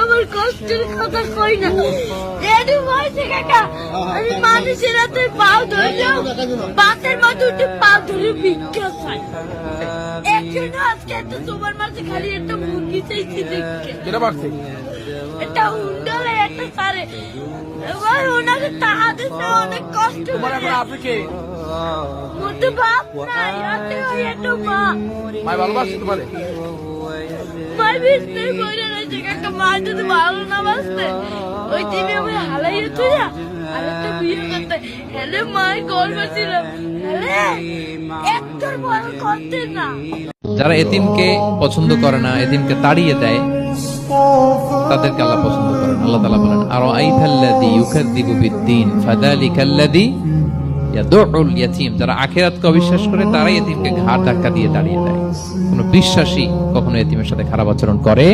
আমার কষ্টের কথা কই না। রেডি হয়েছে কাকা আমি মানুষের হাতে পাও ধরলেও বাতের মধ্যে উঠে পা ধরে ভিক্ষা চাই একজন আজকে এত তোমার মাঝে খালি একটা মুরগি চাইছি দেখে একটা উন্ডলে একটা সারে এবার ওনাকে টাকা অনেক কষ্ট তোমার করে এখন আপনি কে? মতো বাপ নাই হাতে ওই একটা মা। মাই তোমারে? মাই বিস্তে বইরে রয়েছে কাকা মা যদি ভালো না ওই দিনে আমি হালাইয়ে আর হেলে ছিল যারা এতিমকে পছন্দ করে না, এতিমকে তাড়িয়ে দেয়, তাদেরকে আল্লাহ পছন্দ করেন। আল্লাহ তাআলা বলেন আর আইতাল্লাযী ইউকাযযিবু বিদ্দীন ফাযালিকাল্লাযী ইয়াদউল ইয়াতীম, যারা আখিরাতকে অবিশ্বাস করে, তারাই এতিমকে ঘাড় ধাক্কা দিয়ে দাঁড়িয়ে দেয়। কোনো বিশ্বাসী কখনো এতিমের সাথে খারাপ আচরণ করে?